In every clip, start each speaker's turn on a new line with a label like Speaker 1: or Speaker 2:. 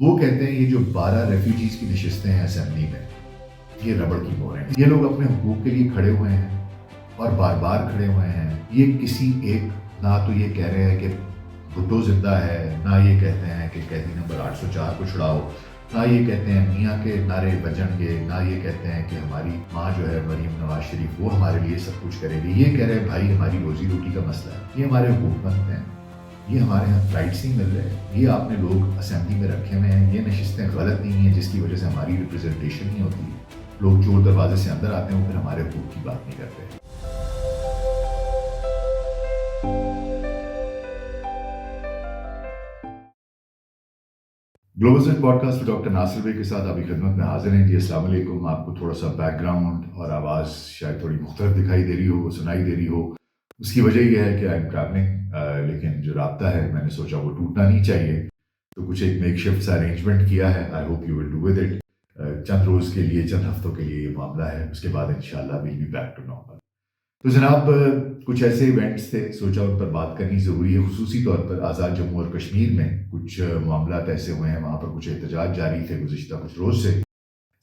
Speaker 1: وہ کہتے ہیں یہ جو بارہ ریفیوجیز کی نشستیں ہیں اسمبلی میں، یہ ربڑ کی مور ہیں۔ یہ لوگ اپنے حقوق کے لیے کھڑے ہوئے ہیں اور بار بار کھڑے ہوئے ہیں۔ یہ کسی ایک، نہ تو یہ کہہ رہے ہیں کہ بھٹو زندہ ہے، نہ یہ کہتے ہیں کہ قیدی نمبر آٹھ سو چار کو چھڑاؤ، نہ یہ کہتے ہیں میاں کے نعرے بجن گے، نہ یہ کہتے ہیں کہ ہماری ماں جو ہے مریم نواز شریف وہ ہمارے لیے سب کچھ کرے گی۔ یہ کہہ رہے ہیں، بھائی ہماری روزی روٹی کا مسئلہ ہے، یہ ہمارے حقوق مند ہیں۔ یہ ہمارے یہاں رائٹس نہیں مل رہے یہ آپ نے لوگ اسمبلی میں رکھے ہوئے ہیں۔ یہ نشستیں غلط نہیں ہیں جس کی وجہ سے ہماری ریپرزنٹیشن نہیں ہوتی۔ لوگ چور دروازے سے اندر آتے ہیں وہ پھر ہمارے حقوق کی بات نہیں کرتے۔ Global set podcast doctor Nasir بھائی کے ساتھ ابھی خدمت میں حاضر ہیں۔ جی السلام علیکم۔ آپ کو تھوڑا سا بیک گراؤنڈ اور آواز شاید تھوڑی مختلف دکھائی دے رہی ہو، سنائی دے رہی ہو۔ اس کی وجہ یہ ہے کہ آئی ایم ٹریولنگ لیکن جو رابطہ ہے، میں نے سوچا وہ ٹوٹنا نہیں چاہیے۔ تو کچھ ایک میک شفٹ سا ارینجمنٹ کیا ہے۔ I hope you will do with it چند روز کے لیے، چند ہفتوں کے لیے یہ معاملہ ہے۔ اس کے بعد ان شاء اللہ will be back to normal تو جناب کچھ ایسے ایونٹس تھے۔ سوچا ان پر بات کرنی ضروری ہے، خصوصی طور پر آزاد جموں اور کشمیر میں۔ کچھ معاملات ایسے ہوئے ہیں، وہاں پر کچھ احتجاج جاری تھے گزشتہ کچھ روز سے،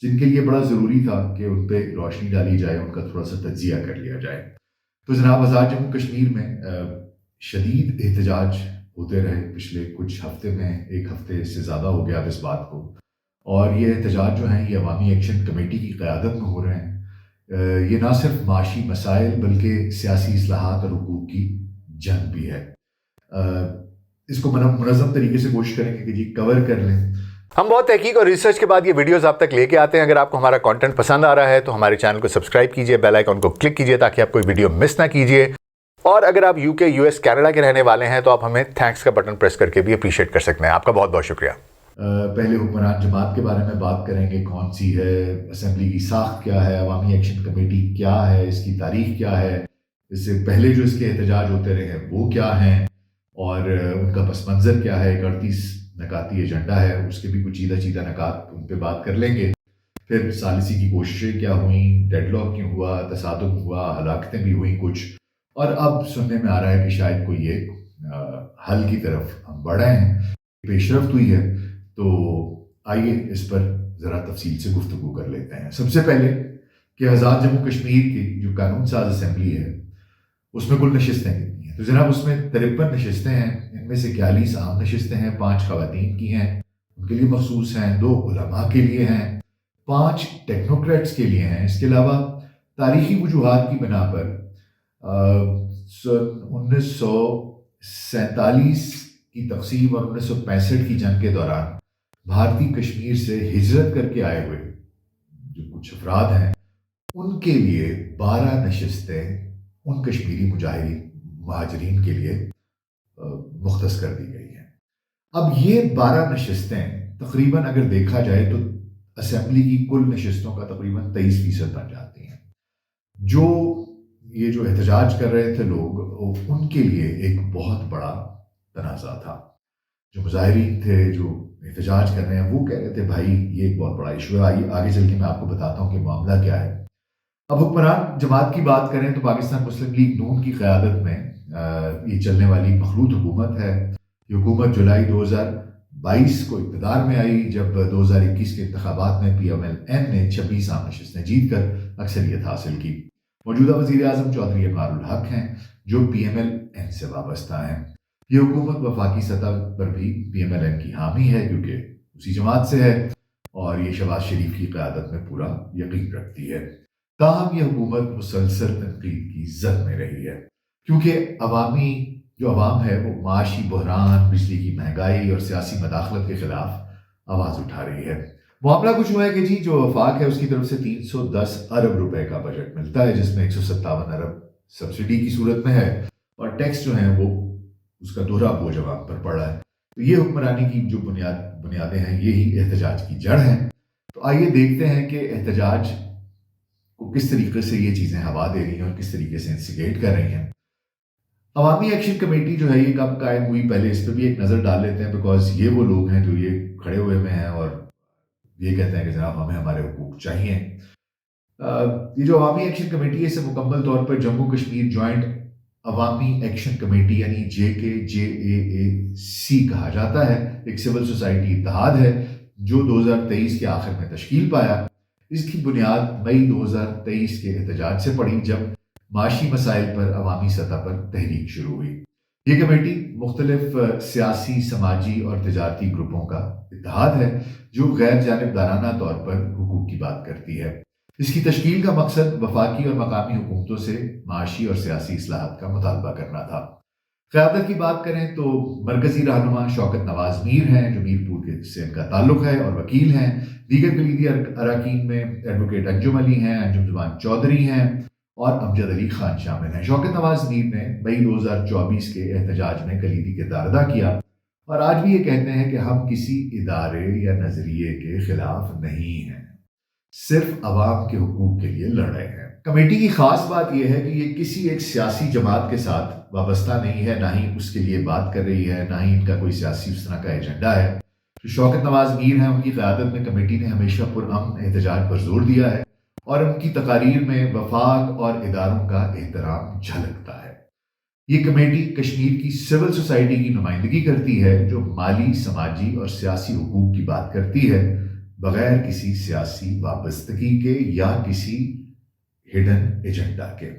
Speaker 1: جن کے لیے بڑا ضروری تھا کہ ان پہ روشنی ڈالی جائے، ان کا تھوڑا سا تجزیہ کر لیا جائے۔ تو جناب آزاد جموں کشمیر میں شدید احتجاج ہوتے رہے۔ پچھلے کچھ ہفتے میں، ایک ہفتے سے زیادہ ہو گیا اب اس بات کو۔ اور یہ احتجاج جو ہیں، یہ عوامی ایکشن کمیٹی کی قیادت میں ہو رہے ہیں۔ یہ نہ صرف معاشی مسائل، بلکہ سیاسی اصلاحات اور حقوق کی جنگ بھی ہے۔ اس کو منظم طریقے سے کوشش کریں گے کہ جی کور کر لیں۔
Speaker 2: ہم بہت تحقیق اور ریسرچ کے بعد یہ ویڈیوز آپ تک لے کے آتے ہیں۔ اگر آپ کو ہمارا کانٹینٹ پسند آ رہا ہے تو ہمارے چینل کو سبسکرائب کیجیے بیل آئیکن کو کلک کیجیے تاکہ آپ کوئی ویڈیو مس نہ کیجیے۔ اور اگر آپ یو کے یو ایس کینیڈا کے رہنے والے ہیں تو آپ ہمیں تھینکس کا بٹن پریس کر کے بھی اپریشیٹ کر سکتے ہیں۔ آپ کا بہت بہت شکریہ۔
Speaker 1: پہلے حکمران جماعت کے بارے میں بات کریں گے۔ کون سی ہے؟ اسمبلی کی ساخت کیا ہے؟ عوامی ایکشن کمیٹی کیا ہے؟ اس کی تاریخ کیا ہے؟ اس سے پہلے جو اس کے احتجاج ہوتے رہے ہیں وہ کیا ہیں؟ اور ان کا پس منظر کیا ہے؟ ایک اڑتیس نکاتی ایجنڈا ہے، اس کے بھی کچھ چیدہ چیدہ نکات ان پہ بات کر لیں گے۔ پھر سالسی کی کوششیں کیا ہوئیں؟ ڈیڈ لاک کیوں ہوا؟ تصادم ہوا؟ ہلاکتیں بھی ہوئیں کچھ۔ اور اب سننے میں آ رہا ہے کہ شاید کوئی ایک حل کی طرف ہم بڑھے ہیں۔ پیش رفت ہوئی ہے، تو آئیے اس پر ذرا تفصیل سے گفتگو کر لیتے ہیں۔ سب سے پہلے کہ آزاد جموں کشمیر کی جو قانون ساز اسمبلی ہے، اس میں کل نشستیں کتنی تو جناب اس میں ترپن نشستیں ہیں، ان میں سے اکیالیس عام نشستیں ہیں، پانچ خواتین کی ہیں، ان کے لیے مخصوص ہیں، دو علماء کے لیے ہیں، پانچ ٹیکنوکریٹس کے لیے ہیں۔ اس کے علاوہ تاریخی وجوہات کی بنا پر انیس سو سینتالیس کی تقسیم اور انیس سو پینسٹھ کی جنگ کے دوران بھارتی کشمیر سے ہجرت کر کے آئے ہوئے جو کچھ افراد ہیں، ان کے لیے بارہ نشستیں ان کشمیری مجاہرین مہاجرین کے لیے مختص کر دی گئی ہیں۔ اب یہ بارہ نشستیں تقریباً اگر دیکھا جائے تو اسمبلی کی کل نشستوں کا تقریباً تیئیس فیصد بن جاتی ہیں۔ جو یہ جو احتجاج کر رہے تھے لوگ ان کے لیے ایک بہت بڑا تنازع تھا۔ جو مظاہرین تھے، جو احتجاج کر رہے ہیں، وہ کہہ رہے تھے، بھائی، یہ ایک بہت بڑا ایشو ہے۔ آئیے، آگے چل کے میں آپ کو بتاتا ہوں کہ معاملہ کیا ہے۔ اب حکمران جماعت کی بات کریں تو پاکستان مسلم لیگ نون کی قیادت میں یہ چلنے والی مخلوط حکومت ہے۔ یہ حکومت جولائی دو ہزار بائیس کو اقتدار میں آئی، جب دو ہزار اکیس کے انتخابات میں پی ایم ایل این نے چھبیس عام نشستیں جیت کر اکثریت حاصل کی۔ موجودہ وزیر اعظم چودھری امار الحق ہیں، جو پی ایم ایل این سے وابستہ ہیں۔ یہ حکومت وفاقی سطح پر بھی پی ایم ایل این کی حامی ہے، کیونکہ اسی جماعت سے ہے اور یہ شہباز شریف کی قیادت میں پورا یقین رکھتی ہے۔ تاہم، یہ حکومت مسلسل تنقید کی زد میں رہی ہے۔ کیونکہ عوامی جو عوام ہے وہ معاشی بحران، بجلی کی مہنگائی اور سیاسی مداخلت کے خلاف آواز اٹھا رہی ہے۔ معاملہ کچھ ہوا ہے کہ جی جو وفاق ہے اس کی طرف سے تین سو دس ارب روپے کا بجٹ ملتا ہے، جس میں ایک سو ستاون ارب سبسڈی کی صورت میں ہے۔ اور ٹیکس جو ہیں وہ اس کا دوہرا بوجھ عوام پر پڑ رہا ہے۔ تو یہ حکمرانی کی جو بنیاد، بنیادیں ہیں، یہی احتجاج کی جڑ ہیں۔ تو آئیے دیکھتے ہیں کہ احتجاج کو کس طریقے سے یہ چیزیں ہوا دے رہی ہیں اور کس طریقے سے انسیگیٹ کر رہی ہیں۔ عوامی ایکشن کمیٹی جو ہے یہ کب قائم ہوئی پہلے، اس پہ بھی ایک نظر ڈال لیتے ہیں بیکاز یہ وہ لوگ ہیں جو یہ کھڑے ہوئے میں ہیں اور یہ کہتے ہیں کہ جناب ہمیں ہمارے حقوق چاہیے۔ یہ جو عوامی ایکشن کمیٹی ہے، اسے مکمل طور پر Jammu Kashmir joint Awami action committee یعنی جے کے جے اے اے سی کہا جاتا ہے۔ ایک سول سوسائٹی اتحاد ہے جو دو ہزار تیئیس کے آخر میں تشکیل پایا۔ اس کی بنیاد مئی دو ہزار تیئیس کے احتجاج سے پڑی جب معاشی مسائل پر عوامی سطح پر تحریک شروع ہوئی۔ یہ کمیٹی مختلف سیاسی، سماجی اور تجارتی گروپوں کا اتحاد ہے، جو غیر جانبدارانہ طور پر حقوق کی بات کرتی ہے۔ اس کی تشکیل کا مقصد وفاقی اور مقامی حکومتوں سے معاشی اور سیاسی اصلاحات کا مطالبہ کرنا تھا۔ قیادت کی بات کریں تو مرکزی رہنما شوکت نواز میر ہیں جو میر پور کے سے ان کا تعلق ہے اور وکیل ہیں۔ دیگر کلیدی اراکین میں ایڈوکیٹ انجم علی ہیں، انجم زبان چودھری ہیں۔ اور امجد علی خان شامل ہیں۔ شوکت نواز میر نے مئی دو ہزار چوبیس کے احتجاج میں کلیدی کردار ادا کیا اور آج بھی یہ کہتے ہیں کہ ہم کسی ادارے یا نظریے کے خلاف نہیں ہیں۔ صرف عوام کے حقوق کے لیے لڑ رہے ہیں۔ کمیٹی کی خاص بات یہ ہے کہ یہ کسی ایک سیاسی جماعت کے ساتھ وابستہ نہیں ہے، نہ ہی اس کے لیے بات کر رہی ہے، نہ ہی ان کا کوئی سیاسی اس طرح کا ایجنڈا ہے۔ جو شوکت نواز میر ہیں، ان کی قیادت میں کمیٹی نے ہمیشہ پرامن احتجاج پر زور دیا ہے۔ اور ان کی تقاریر میں وفاق اور اداروں کا احترام جھلکتا ہے۔ یہ کمیٹی کشمیر کی سول سوسائٹی کی نمائندگی کرتی ہے، جو مالی، سماجی اور سیاسی حقوق کی بات کرتی ہے، بغیر کسی سیاسی وابستگی کے یا کسی ہڈن ایجنڈا کے۔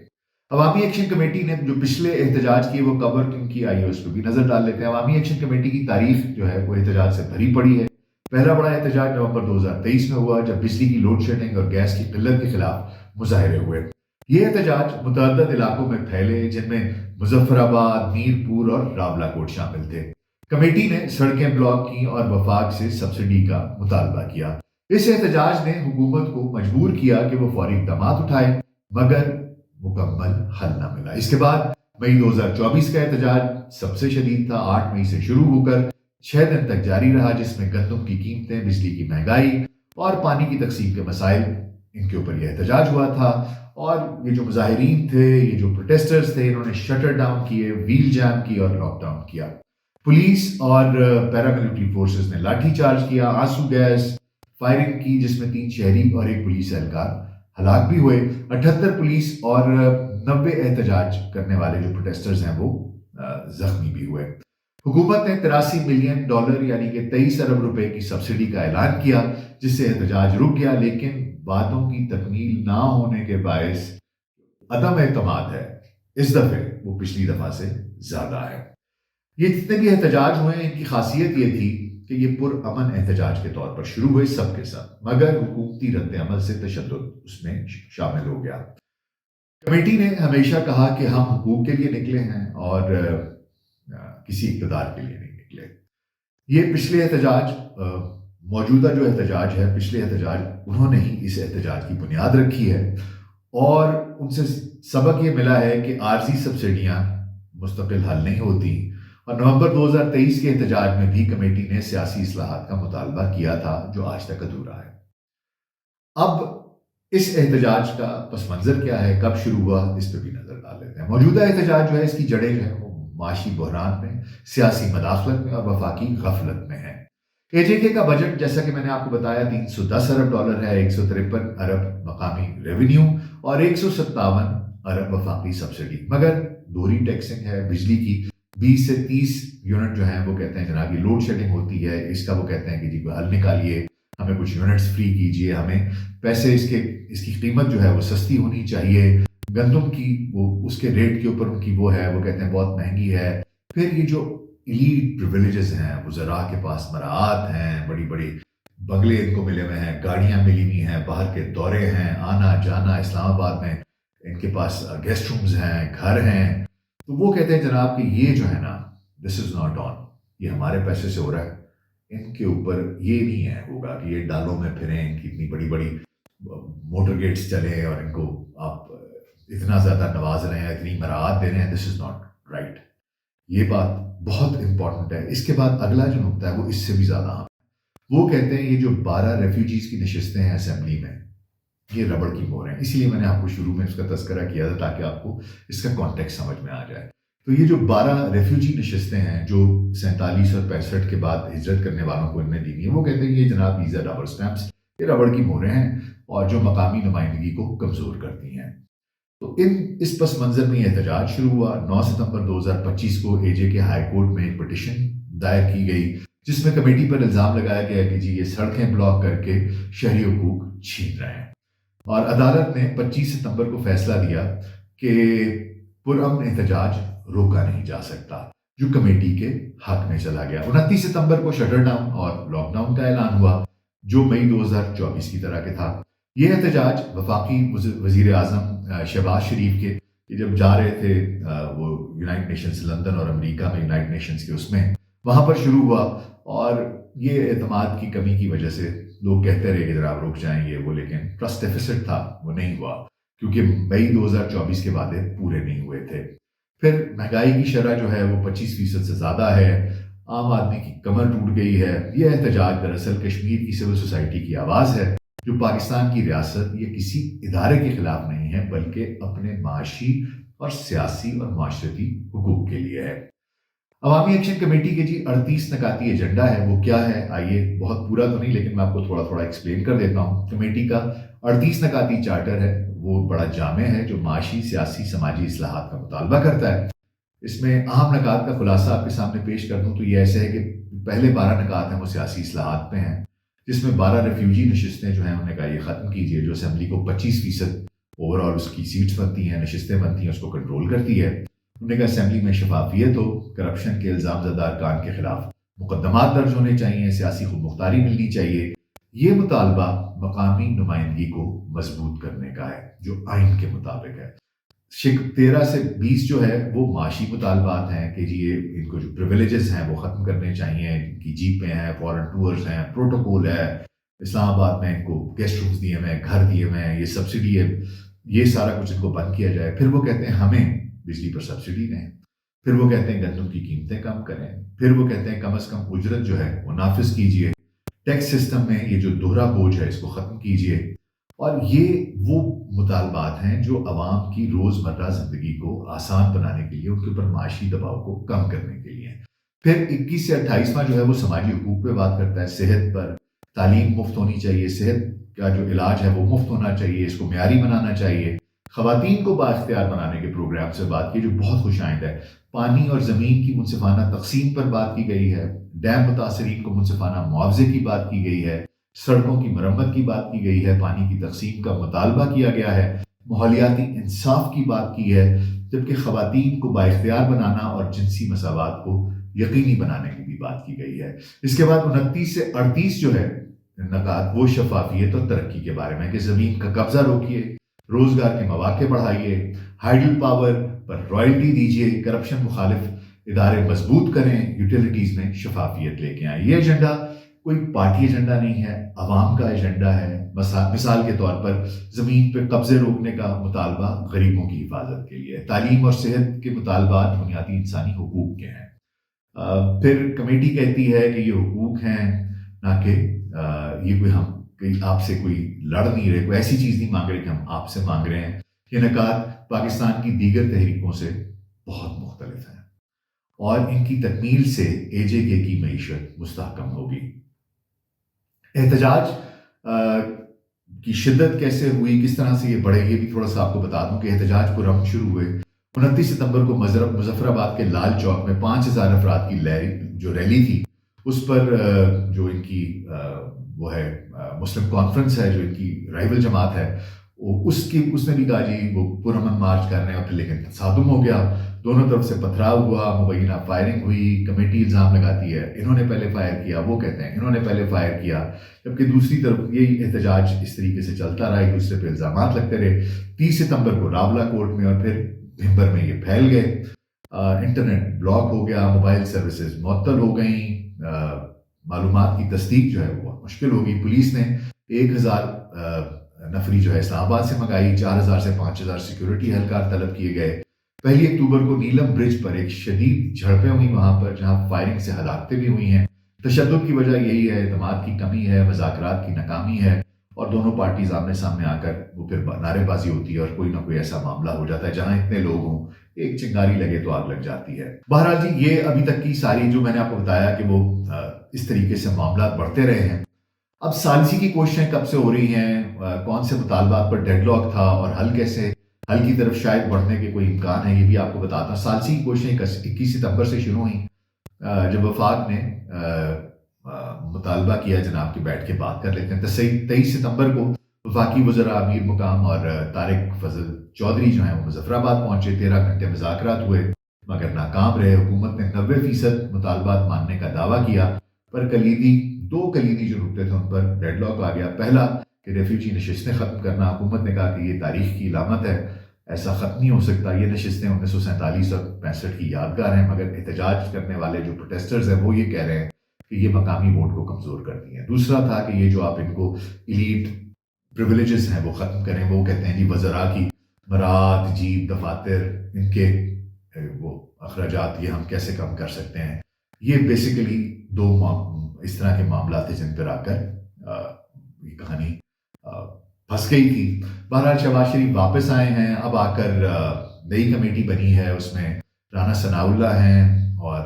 Speaker 1: عوامی ایکشن کمیٹی نے جو پچھلے احتجاج کی وہ کور کیوں کی آئی ہے، اس پہ بھی نظر ڈال لیتے ہیں۔ عوامی ایکشن کمیٹی کی تاریخ جو ہے، وہ احتجاج سے بھری پڑی ہے۔ پہلا بڑا احتجاج نومبر دو ہزار تیئیس میں ہوا جب بجلی کی لوڈ شیڈنگ اور گیس کی قلت کے خلاف مظاہرے ہوئے۔ یہ احتجاج متعدد علاقوں میں پھیلے جن میں مظفر آباد میر پور اور راولا کوٹ شامل تھے۔ کمیٹی نے سڑکیں بلاک کی اور وفاق سے سبسڈی کا مطالبہ کیا۔ اس احتجاج نے حکومت کو مجبور کیا کہ وہ فوری اقدامات اٹھائے، مگر مکمل حل نہ ملا۔ اس کے بعد مئی دو ہزار چوبیس کا احتجاج سب سے شدید تھا۔ آٹھ مئی سے شروع ہو کر چھ دن تک جاری رہا، جس میں گندم کی قیمتیں، بجلی کی مہنگائی اور پانی کی تقسیم کے مسائل، ان کے اوپر یہ احتجاج ہوا تھا۔ اور یہ جو مظاہرین تھے، یہ جو پروٹیسٹرز تھے، انہوں نے شٹر ڈاؤن کیے، ویل جام کی اور لاک ڈاؤن کیا۔ پولیس اور پیراملٹری فورسز نے لاٹھی چارج کیا، آنسو گیس فائرنگ کی، جس میں تین شہری اور ایک پولیس اہلکار ہلاک بھی ہوئے۔ اٹھہتر پولیس اور نبے احتجاج کرنے والے جو پروٹیسٹرز ہیں، وہ زخمی بھی ہوئے۔ حکومت نے تراسی ملین ڈالر یعنی کہ تیئیس ارب روپے کی سبسڈی کا اعلان کیا، جس سے احتجاج رک گیا، لیکن باتوں کی تکمیل نہ ہونے کے باعث عدم اعتماد ہے۔ اس دفعے وہ پچھلی دفعہ سے زیادہ ہے۔ یہ جتنے بھی احتجاج ہوئے، ان کی خاصیت یہ تھی کہ یہ پر امن احتجاج کے طور پر شروع ہوئے سب کے ساتھ مگر حکومتی رد عمل سے تشدد اس میں شامل ہو گیا۔ کمیٹی نے ہمیشہ کہا کہ ہم حقوق کے لیے نکلے ہیں اور کسی اقتدار کے لیے نہیں نکلے۔ یہ پچھلے احتجاج موجودہ جو احتجاج ہے، پچھلے احتجاج، انہوں نے ہی اس احتجاج کی بنیاد رکھی ہے۔ اور ان سے سبق یہ ملا ہے کہ عارضی سبسڈیاں مستقل حل نہیں ہوتی۔ اور نومبر دو ہزار تیئیس کے احتجاج میں بھی کمیٹی نے سیاسی اصلاحات کا مطالبہ کیا تھا، جو آج تک ادھورا ہے۔ اب اس احتجاج کا پس منظر کیا ہے؟ کب شروع ہوا؟ اس پہ بھی نظر ڈال لیتے ہیں۔ موجودہ احتجاج جو ہے، اس کی جڑیں جو ہے وہ معاشی بحران میں، سیاسی مداخلت میں اور وفاقی غفلت میں ہے اے جے کے کا بجٹ جیسا کہ میں نے آپ کو بتایا، تین سو دس ارب ڈالر ہے، ایک سو ترپن ارب مقامی ریونیو اور ایک سو ستاون ارب وفاقی سبسڈی مگر دوہری ٹیکسنگ ہے، بجلی کی بیس سے تیس یونٹ جو ہیں، وہ کہتے ہیں جناب یہ لوڈ شیڈنگ ہوتی ہے۔ اس کا وہ کہتے ہیں کہ جی حل نکالیے، ہمیں کچھ یونٹس فری کیجیے ہمیں پیسے اس کے، اس کی قیمت جو ہے وہ سستی ہونی چاہیے۔ گندم کی، وہ اس کے ریٹ کے اوپر ان کی وہ ہے، وہ کہتے ہیں بہت مہنگی ہے۔ پھر یہ جو ایلیٹ پریویلیجز ہیں وہ ذرا کے پاس مراعات ہیں، بڑی بڑی بنگلے ان کو ملے ہوئے ہیں، گاڑیاں ملی ہوئی ہیں، باہر کے دورے ہیں، آنا جانا اسلام آباد میں ان کے پاس گیسٹ رومز ہیں، گھر ہیں۔ تو وہ کہتے ہیں جناب کہ یہ جو ہے نا دس از ناٹ آن یہ ہمارے پیسے سے ہو رہا ہے۔ ان کے اوپر یہ نہیں ہے ہوگا کہ یہ ڈالوں میں پھریں، ان کی اتنی بڑی بڑی موٹر گیٹس چلیں اور ان کو آپ اتنا زیادہ نواز رہے ہیں، اتنی مراعات دے رہے ہیں دس از ناٹ رائٹ یہ بات بہت امپورٹنٹ ہے۔ اس کے بعد اگلا جو نقطہ ہے، وہ اس سے بھی زیادہ ہاں وہ کہتے ہیں یہ جو بارہ ریفیوجیز کی نشستیں ہیں اسمبلی میں، یہ ربڑ کی مور ہیں۔ اسی لیے میں نے آپ کو شروع میں اس کا تذکرہ کیا تھا تاکہ آپ کو اس کا کانٹیکٹ سمجھ میں آ جائے۔ تو یہ جو بارہ ریفیوجی نشستیں ہیں، جو سینتالیس اور پینسٹھ کے بعد ہجرت کرنے والوں کو ان نے دی ہیں، وہ کہتے ہیں یہ جناب ویزا ربڑ اسٹیمپس یہ ربڑ کی موریں ہیں اور جو مقامی نمائندگی کو کمزور کرتی ہیں۔ تو ان اس پس منظر میں احتجاج شروع ہوا۔ نو ستمبر دو ہزار پچیس کو اے جے کے ہائی کورٹ میں ایک پٹیشن دائر کی گئی، جس میں کمیٹی پر الزام لگایا گیا کہ جی یہ سڑکیں بلاک کر کے شہری حقوق چھین رہے ہیں۔ اور عدالت نے پچیس ستمبر کو فیصلہ دیا کہ پرامن احتجاج روکا نہیں جا سکتا۔ جو کمیٹی کے حق میں چلا گیا۔ انتیس ستمبر کو شٹر ڈاؤن اور لاک ڈاؤن کا اعلان ہوا، جو مئی دو ہزار چوبیس کی طرح کے تھا۔ یہ احتجاج وفاقی وزیر اعظم شہباز شریف کے جب جا رہے تھے وہ یونائٹ نیشنز لندن اور امریکہ میں یونائٹ نیشنز کے اس میں، وہاں پر شروع ہوا اور یہ اعتماد کی کمی کی وجہ سے لوگ کہتے رہے کہ ذرا آپ رک جائیں، یہ وہ، لیکن ٹرسٹ ڈیفیسٹ تھا، وہ نہیں ہوا، کیونکہ مئی دو ہزار چوبیس کے وعدے پورے نہیں ہوئے تھے۔ پھر مہنگائی کی شرح جو ہے، وہ پچیس فیصد سے زیادہ ہے، عام آدمی کی کمر ٹوٹ گئی ہے، یہ احتجاج دراصل کشمیر کی سول سوسائٹی کی آواز ہے۔ جو پاکستان کی ریاست یا کسی ادارے کے خلاف نہیں ہے، بلکہ اپنے معاشی اور سیاسی اور معاشرتی حقوق کے لیے ہے۔ عوامی ایکشن کمیٹی کے جی اڑتیس نکاتی ایجنڈا ہے، وہ کیا ہے؟ آئیے، بہت پورا تو نہیں، لیکن میں آپ کو تھوڑا تھوڑا ایکسپلین کر دیتا ہوں۔ کمیٹی کا اڑتیس نکاتی چارٹر ہے، وہ بڑا جامع ہے، جو معاشی، سیاسی، سماجی اصلاحات کا مطالبہ کرتا ہے۔ اس میں اہم نکات کا خلاصہ آپ کے سامنے پیش کر دوں تو یہ ایسے ہے کہ پہلے بارہ نکات ہیں، وہ سیاسی اصلاحات پہ ہیں۔ جس میں بارہ ریفیوجی نشستیں جو ہیں، انہوں نے کہا یہ ختم کیجیے جو اسمبلی کو پچیس فیصد اوور آل اس کی سیٹس بنتی ہیں، نشستیں بنتی ہیں، اس کو کنٹرول کرتی ہے۔ انہوں نے کہا اسمبلی میں شفافیت ہو کرپشن کے الزام زدہ ارکان کے خلاف مقدمات درج ہونے چاہیے سیاسی خود مختاری ملنی چاہیے یہ مطالبہ مقامی نمائندگی کو مضبوط کرنے کا ہے، جو آئین کے مطابق ہے۔ شک تیرہ سے بیس جو ہے وہ معاشی مطالبات ہیں کہ جی یہ ان کو جو پریویلیجز ہیں وہ ختم کرنے چاہیے، ان کی جیپیں ہیں فورن ٹورز ہیں پروٹوکول ہے، اسلام آباد میں ان کو گیسٹ رومز دیے ہوئے ہیں، گھر دیے ہوئے ہیں، یہ سبسڈی ہے، یہ سارا کچھ ان کو بند کیا جائے۔ پھر وہ کہتے ہیں ہمیں بجلی پر سبسڈی دیں۔ پھر وہ کہتے ہیں گندم کی قیمتیں کم کریں۔ پھر وہ کہتے ہیں کم از کم اجرت جو ہے وہ نافذ کیجیے۔ ٹیکس سسٹم میں یہ جو دوہرا بوجھ ہے اس کو ختم کیجیے۔ اور یہ وہ مطالبات ہیں جو عوام کی روز مرہ زندگی کو آسان بنانے کے لیے، ان کے اوپر معاشی دباؤ کو کم کرنے کے لیے۔ پھر اکیس سے اٹھائیسواں جو ہے وہ سماجی حقوق پہ بات کرتا ہے، صحت پر تعلیم مفت ہونی چاہیے، صحت کا جو علاج ہے وہ مفت ہونا چاہیے، اس کو معیاری بنانا چاہیے۔ خواتین کو بااختیار بنانے کے پروگرام سے بات کی، جو بہت خوش آئند ہے۔ پانی اور زمین کی منصفانہ تقسیم پر بات کی گئی ہے۔ ڈیم متاثرین کو منصفانہ معاوضے کی بات کی گئی ہے۔ سڑکوں کی مرمت کی بات کی گئی ہے، پانی کی تقسیم کا مطالبہ کیا گیا ہے، ماحولیاتی انصاف کی بات کی ہے، جبکہ خواتین کو بااختیار بنانا اور جنسی مساوات کو یقینی بنانے کی بھی بات کی گئی ہے۔ اس کے بعد انتیس سے اڑتیس جو ہے نکات وہ شفافیت اور ترقی کے بارے میں کہ زمین کا قبضہ روکیے، روزگار کے مواقع بڑھائیے ہائیڈل پاور پر رائلٹی دیجیے، کرپشن مخالف ادارے مضبوط کریں، یوٹیلیٹیز میں شفافیت لے کے آئیں یہ ایجنڈا کوئی پارٹی ایجنڈا نہیں ہے، عوام کا ایجنڈا ہے۔ مثال کے طور پر زمین پہ قبضے روکنے کا مطالبہ غریبوں کی حفاظت کے لیے تعلیم اور صحت کے مطالبات بنیادی انسانی حقوق کے ہیں۔ پھر کمیٹی کہتی ہے کہ یہ حقوق ہیں، نہ کہ یہ کوئی ہم کہ آپ سے کوئی لڑ نہیں رہے، کوئی ایسی چیز نہیں مانگ رہے کہ ہم آپ سے مانگ رہے ہیں۔ یہ نکات پاکستان کی دیگر تحریکوں سے بہت مختلف ہیں۔ اور ان کی تکمیل سے اے جے کے کی معیشت مستحکم ہوگی۔ احتجاج کی شدت کیسے ہوئی، کس طرح سے یہ بڑھے یہ بھی تھوڑا سا آپ کو بتا دوں کہ احتجاج کو رنگ شروع ہوئے۔ انتیس ستمبر کو مظفر آباد کے لال چوک میں پانچ ہزار افراد کی جو ریلی تھی، اس پر جو ان کی وہ ہے مسلم کانفرنس ہے، جو ان کی رائول جماعت ہے، وہ اس کی اس نے بھی کہا جی وہ پرامن مارچ کر رہے ہیں پھر لیکن تصادم ہو گیا۔ دونوں طرف سے پتھراؤ ہوا، مبینہ فائرنگ ہوئی، کمیٹی الزام لگاتی ہے۔ انہوں نے پہلے فائر کیا، وہ کہتے ہیں، انہوں نے پہلے فائر کیا، جبکہ دوسری طرف یہی احتجاج اس طریقے سے چلتا رہا، ایک دوسرے پہ الزامات لگتے رہے۔ تیس ستمبر کو راولا کورٹ میں اور پھر بھمبر میں یہ پھیل گئے۔ انٹرنیٹ بلاک ہو گیا، موبائل سروسز معطل ہو گئیں۔ معلومات کی تصدیق جو ہے وہ مشکل ہوگی۔ پولیس نے ایک ہزار نفری جو ہے اسلام آباد سے منگائی، چار ہزار سے پانچ ہزار سیکورٹی اہلکار طلب کیے گئے۔ پہلی اکتوبر کو نیلم برج پر ایک شدید جھڑپیں ہوئی وہاں پر، جہاں فائرنگ سے ہلاکتیں بھی ہوئی ہیں۔ تشدد کی وجہ یہی ہے، اعتماد کی کمی ہے، مذاکرات کی ناکامی ہے اور دونوں پارٹیز آمنے سامنے آ کر وہ پھر نعرے بازی ہوتی ہے اور کوئی نہ کوئی ایسا معاملہ ہو جاتا ہے جہاں اتنے لوگ ہوں، ایک چنگاری لگے تو آگ لگ جاتی ہے۔ بہرحال جی یہ ابھی تک کی ساری جو میں نے آپ کو بتایا کہ وہ اس طریقے سے معاملات بڑھتے رہے ہیں۔ اب سالسی کی کوششیں کب سے ہو رہی ہیں؟ کون سے مطالبات پر ڈیڈ لاک تھا اور حل کیسے؟ حل کی طرف شاید بڑھنے کے کوئی امکان ہے، یہ بھی آپ کو بتاتا ہوں۔ سالسی کی کوششیں اکیس ستمبر سے شروع ہوئیں۔ جب وفاق نے مطالبہ کیا جناب کے بیٹھ کے بات کر لیتے ہیں۔ تیئیس ستمبر کو وفاقی وزراء امیر مقام اور طارق فضل چودھری جو ہیں، وہ مظفر آباد پہنچے۔ تیرہ گھنٹے مذاکرات ہوئے، مگر ناکام رہے۔ حکومت نے نوے فیصد مطالبات ماننے کا دعویٰ کیا، پر کلیدی، دو کلیدی جو نقطے تھے ان پر ریڈ لاک آ گیا۔ پہلا کہ ریفیوجی نشستیں ختم کرنا، حکومت نے کہا کہ یہ تاریخ کی علامت ہے۔ ایسا ختم نہیں ہو سکتا۔ یہ نشستیں انیس سو سینتالیس اور پینسٹھ کی یادگار ہیں، مگر احتجاج کرنے والے جو پروٹیسٹرز ہیں، وہ یہ کہہ رہے ہیں کہ یہ مقامی ووٹ کو کمزور کرتی ہیں۔ دوسرا تھا کہ یہ جو آپ ان کو ایلیٹ پریولیجز ہیں، وہ ختم کریں، وہ کہتے ہیں جی وزراء کی مراد، جیب، دفاتر، ان کے وہ اخراجات، یہ ہم کیسے کم کر سکتے ہیں؟ یہ بیسیکلی دو اس طرح کے معاملات تھے جن پر آ کر یہ کہانی پھنس گئی تھی۔ بہرحال شہباز شریف واپس آئے ہیں۔ اب آ کر نئی کمیٹی بنی ہے۔ اس میں رانا ثناء اللہ ہیں اور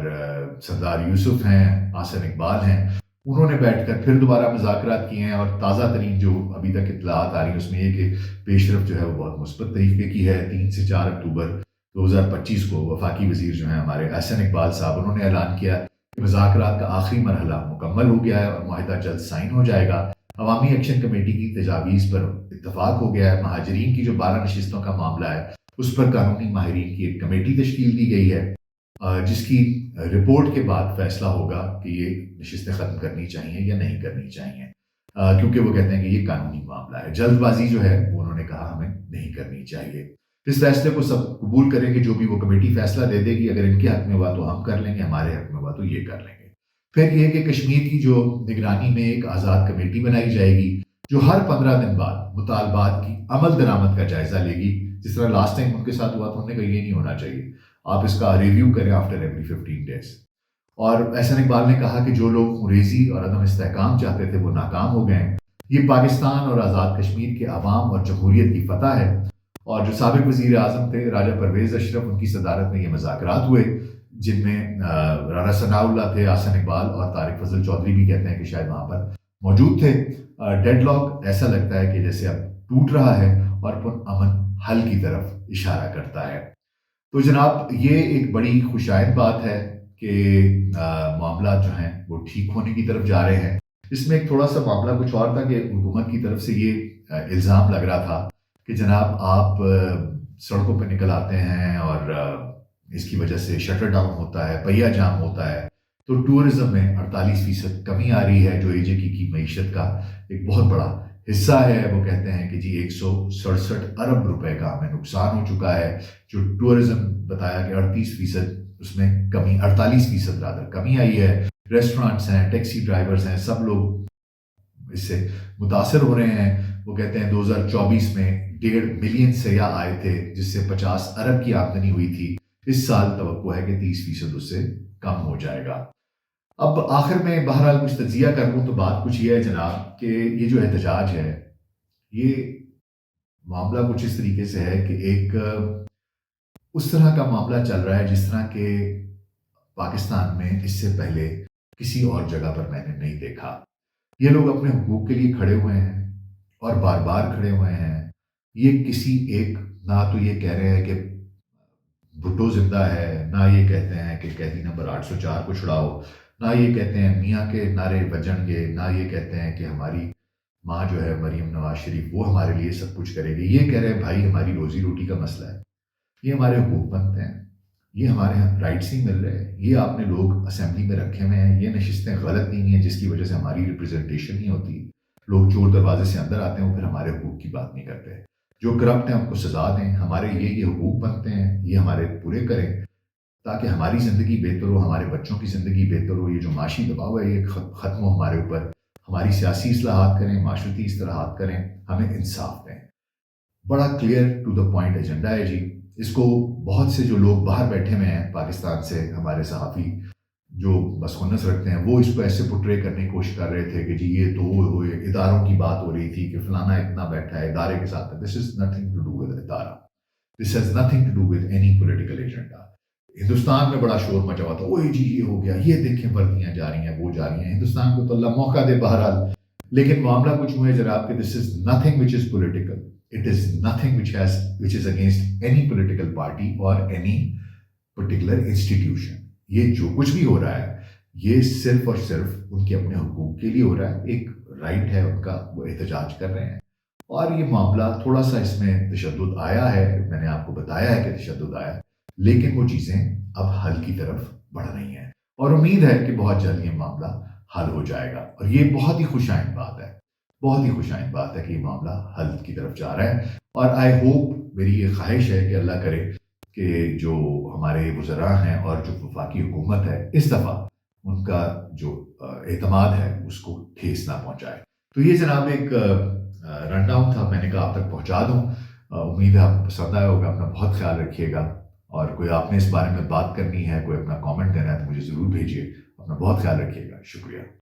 Speaker 1: سردار یوسف ہیں، آسن اقبال ہیں۔ انہوں نے بیٹھ کر پھر دوبارہ مذاکرات کیے ہیں اور تازہ ترین جو ابھی تک اطلاعات آ رہی ہیں، اس میں یہ کہ پیش رفت جو ہے وہ بہت مثبت طریقے کی ہے۔ تین سے چار اکتوبر دو ہزار پچیس کو وفاقی وزیر جو ہیں ہمارے احسن اقبال صاحب، انہوں نے اعلان کیا کہ مذاکرات کا آخری مرحلہ مکمل ہو گیا ہے اور معاہدہ جلد سائن ہو جائے گا۔ عوامی ایکشن کمیٹی کی تجاویز پر اتفاق ہو گیا ہے۔ مہاجرین کی جو بارہ نشستوں کا معاملہ ہے، اس پر قانونی ماہرین کی ایک کمیٹی تشکیل دی گئی ہے۔ جس کی رپورٹ کے بعد فیصلہ ہوگا کہ یہ نشستیں ختم کرنی چاہیے یا نہیں کرنی چاہیے۔ کیونکہ وہ کہتے ہیں کہ یہ قانونی معاملہ ہے۔ جلد بازی جو ہے، وہ انہوں نے کہا ہمیں نہیں کرنی چاہیے۔ اس فیصلے کو سب قبول کریں گے جو بھی وہ کمیٹی فیصلہ دے دے گی، اگر ان کے حق میں ہوا تو ہم کر لیں گے، ہمارے حق میں ہوا تو یہ کر لیں گے۔ پھر یہ کہ کشمیر کی جو نگرانی میں ایک آزاد کمیٹی بنائی جائے گی، جو ہر پندرہ دن بعد مطالبات کی عمل درآمد کا جائزہ لے گی۔ جس طرح لاسٹ ٹائم ان کے ساتھ ہوا تو انہوں نے کہا یہ نہیں ہونا چاہیے۔ آپ اس کا ریویو کریں آفٹر ایوری ففٹین ڈیز اور احسن اقبال نے کہا کہ جو لوگ ریزی اور عدم استحکام چاہتے تھے وہ ناکام ہو گئے یہ پاکستان اور آزاد کشمیر کے عوام اور جمہوریت کی فتح ہے۔ اور جو سابق وزیر اعظم تھے، راجہ پرویز اشرف، ان کی صدارت میں یہ مذاکرات ہوئے۔ جن میں رانا ثناء اللہ تھے، آسن اقبال اور طارق فضل چودھری بھی کہتے ہیں کہ شاید وہاں پر موجود تھے۔ ڈیڈ لاک ایسا لگتا ہے کہ جیسے اب ٹوٹ رہا ہے اور پن امن حل کی طرف اشارہ کرتا ہے۔ تو جناب، یہ ایک بڑی خوشائند بات ہے کہ معاملات جو ہیں وہ ٹھیک ہونے کی طرف جا رہے ہیں۔ اس میں ایک تھوڑا سا معاملہ کچھ اور تھا کہ حکومت کی طرف سے یہ الزام لگ رہا تھا کہ جناب آپ سڑکوں پہ نکل آتے ہیں اور اس کی وجہ سے شٹر ڈاؤن ہوتا ہے، پہیا جام ہوتا ہے۔ تو ٹورزم میں اڑتالیس فیصد کمی آ رہی ہے جو اے جے کی کی معیشت کا ایک بہت بڑا حصہ ہے۔ وہ کہتے ہیں کہ جی ایک سو سڑسٹھ ارب روپے کا ہمیں نقصان ہو چکا ہے۔ جو ٹورزم بتایا کہ اڑتیس فیصد، اس میں کمی اڑتالیس فیصد رادر کمی آئی ہے۔ ریسٹورانٹس ہیں ٹیکسی ڈرائیورز ہیں، سب لوگ اس سے متاثر ہو رہے ہیں۔ وہ کہتے ہیں دو ہزار چوبیس میں ڈیڑھ ملین سیاح آئے تھے، جس سے پچاس ارب کی آمدنی ہوئی تھی۔ اس سال توقع ہے کہ تیس فیصد اس سے کم ہو جائے گا۔ اب آخر میں بہرحال کچھ تجزیہ کر لوں تو بات کچھ یہ ہے جناب کہ یہ جو احتجاج ہے، یہ معاملہ کچھ اس طریقے سے ہے کہ ایک، اس طرح کا معاملہ چل رہا ہے جس طرح کہ پاکستان میں اس سے پہلے کسی اور جگہ پر میں نے نہیں دیکھا۔ یہ لوگ اپنے حقوق کے لیے کھڑے ہوئے ہیں اور بار بار کھڑے ہوئے ہیں۔ یہ کسی ایک، نہ تو یہ کہہ رہے ہیں کہ بھٹو زندہ ہے، نہ یہ کہتے ہیں کہ قیدی نمبر آٹھ سو چار کو چھڑاؤ، نہ یہ کہتے ہیں میاں کے نعرے بجن گے، نہ یہ کہتے ہیں کہ ہماری ماں جو ہے مریم نواز شریف وہ ہمارے لیے سب کچھ کرے گی۔ یہ کہہ رہے ہیں، بھائی ہماری روزی روٹی کا مسئلہ ہے۔ یہ ہمارے حقوق بنتے ہیں، یہ ہمارے یہاں رائٹس ہی مل رہے ہیں۔ یہ آپ نے لوگ اسمبلی میں رکھے ہوئے ہیں، یہ نشستیں غلط نہیں ہیں جس کی وجہ سے ہماری ریپرزنٹیشن نہیں ہوتی۔ لوگ چور دروازے سے اندر آتے ہیں وہ پھر ہمارے حقوق کی بات نہیں کرتے۔ جو کرپٹ ہیں ہم کو سزا دیں، ہمارے یہ یہ حقوق بنتے ہیں، یہ ہمارے پورے کریں۔ تاکہ ہماری زندگی بہتر ہو، ہمارے بچوں کی زندگی بہتر ہو، یہ جو معاشی دباؤ ہے، یہ ختم ہو ہمارے اوپر۔ ہماری سیاسی اصلاحات کریں، معاشرتی اصلاحات کریں، ہمیں انصاف دیں۔ بڑا clear to the point agenda ہے جی۔ اس کو بہت سے جو لوگ باہر بیٹھے ہوئے ہیں پاکستان سے، ہمارے صحافی جو بسخنس رکھتے ہیں، وہ اس کو ایسے پٹرے کرنے کی کوشش کر رہے تھے کہ جی یہ تو ہوئے اداروں کی بات ہو رہی تھی کہ فلانا اتنا بیٹھا ہے، ادارے کے ساتھ۔ This is nothing to do with ادارہ۔ This has nothing to do with any political agenda Hindustan میں بڑا شور مچا ہوا تھا۔ وہ جی یہ ہو گیا۔ یہ دیکھیں، وردیاں جا رہی ہیں، وہ جا رہی ہیں۔ ہندوستان کو تو اللہ موقع دے بہرحال۔ لیکن معاملہ کچھ ہوئے جناب کہ this is nothing which is political it is nothing which has which is against any political party or any particular institution یہ جو کچھ بھی ہو رہا ہے، یہ صرف اور صرف ان کے اپنے حقوق کے لیے ہو رہا ہے، ایک رائٹ ہے ان کا، وہ احتجاج کر رہے ہیں۔ اور یہ معاملہ تھوڑا سا اس میں تشدد آیا ہے، میں نے آپ کو بتایا ہے کہ تشدد آیا، لیکن وہ چیزیں اب حل کی طرف بڑھ رہی ہیں۔ اور امید ہے کہ بہت جلد یہ معاملہ حل ہو جائے گا۔ اور یہ بہت ہی خوش آئند بات ہے، بہت ہی خوش آئند بات ہے کہ یہ معاملہ حل کی طرف جا رہا ہے۔ اور آئی ہوپ میری یہ خواہش ہے کہ اللہ کرے کہ جو ہمارے وزراء ہیں اور جو وفاقی حکومت ہے، اس دفعہ ان کا جو اعتماد ہے، اس کو ٹھیس نہ پہنچائے۔ تو یہ جناب ایک رن ڈاؤن تھا، میں نے کہا آپ تک پہنچا دوں۔ امید ہے آپ کو پسند آیا ہوگا، اپنا بہت خیال رکھیے گا۔ اور کوئی آپ نے اس بارے میں بات کرنی ہے، کوئی اپنا کامنٹ دینا ہے تو مجھے ضرور بھیجیے۔ اپنا بہت خیال رکھیے گا۔ شکریہ۔